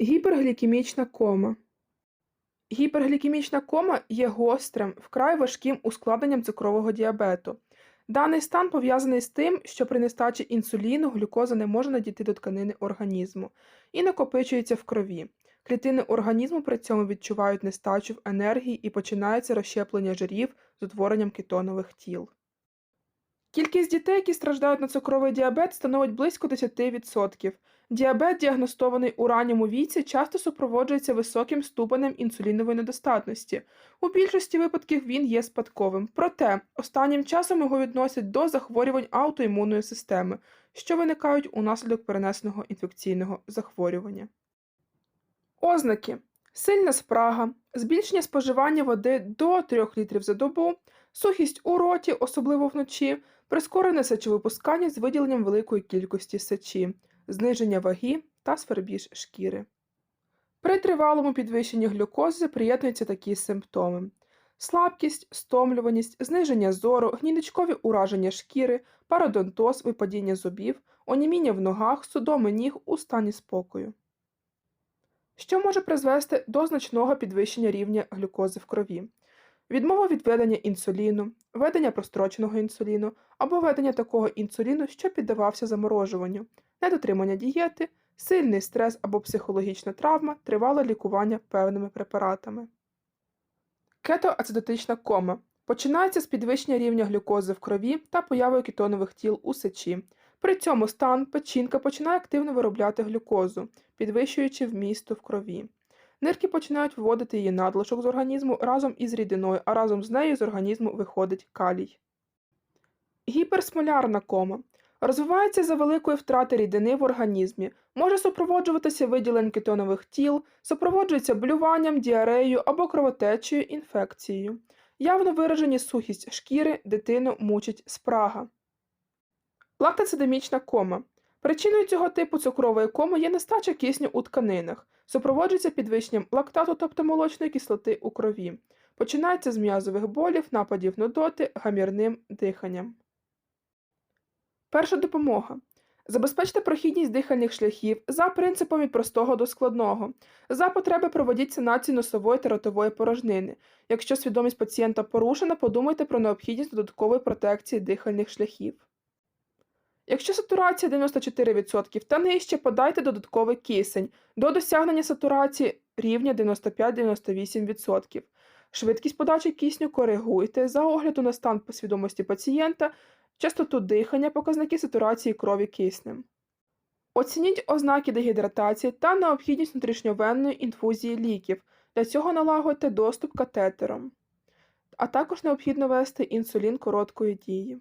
Гіперглікемічна кома. Гіперглікемічна кома є гострим, вкрай важким ускладненням цукрового діабету. Даний стан пов'язаний з тим, що при нестачі інсуліну глюкоза не може надійти до тканини організму і накопичується в крові. Клітини організму при цьому відчувають нестачу в енергії і починається розщеплення жирів з утворенням кетонових тіл. Кількість дітей, які страждають на цукровий діабет, становить близько 10%. Діабет, діагностований у ранньому віці, часто супроводжується високим ступенем інсулінової недостатності. У більшості випадків він є спадковим. Проте останнім часом його відносять до захворювань аутоімунної системи, що виникають унаслідок перенесеного інфекційного захворювання. Ознаки: сильна спрага, збільшення споживання води до 3 літрів за добу, сухість у роті, особливо вночі, прискорене сечовипускання з виділенням великої кількості сечі, зниження ваги та свербіж шкіри. При тривалому підвищенні глюкози приєднуються такі симптоми: слабкість, стомлюваність, зниження зору, гнідочкові ураження шкіри, пародонтоз, випадіння зубів, оніміння в ногах, судоми ніг у стані спокою. Що може призвести до значного підвищення рівня глюкози в крові? Відмова від ведення інсуліну, ведення простроченого інсуліну або ведення такого інсуліну, що піддавався заморожуванню, недотримання дієти, сильний стрес або психологічна травма, тривале лікування певними препаратами. Кетоацидотична кома починається з підвищення рівня глюкози в крові та появою кетонових тіл у сечі. При цьому стан печінка починає активно виробляти глюкозу, підвищуючи вмісту в крові. Нирки починають виводити її надлишок з організму разом із рідиною, а разом з нею з організму виходить калій. Гіперсмолярна кома розвивається за великої втрати рідини в організмі, може супроводжуватися виділенням кетонових тіл, супроводжується блюванням, діареєю або кровотечею, інфекцією. Явно виражені сухість шкіри, дитину мучить спрага. Лактацидемічна кома. Причиною цього типу цукрової коми є нестача кисню у тканинах, супроводжується підвищенням лактату, тобто молочної кислоти у крові. Починається з м'язових болів, нападів нудоти, гамірним диханням. Перша допомога. Забезпечте прохідність дихальних шляхів за принципом від простого до складного. За потреби проведіть санацію носової та ротової порожнини. Якщо свідомість пацієнта порушена, подумайте про необхідність додаткової протекції дихальних шляхів. Якщо сатурація 94% та нижче, подайте додатковий кисень до досягнення сатурації рівня 95-98%. Швидкість подачі кисню коригуйте за огляду на стан свідомості пацієнта, частоту дихання, показники сатурації крові киснем. Оцініть ознаки дегідратації та необхідність внутрішньовенної інфузії ліків. Для цього налагодьте доступ катетером. А також необхідно ввести інсулін короткої дії.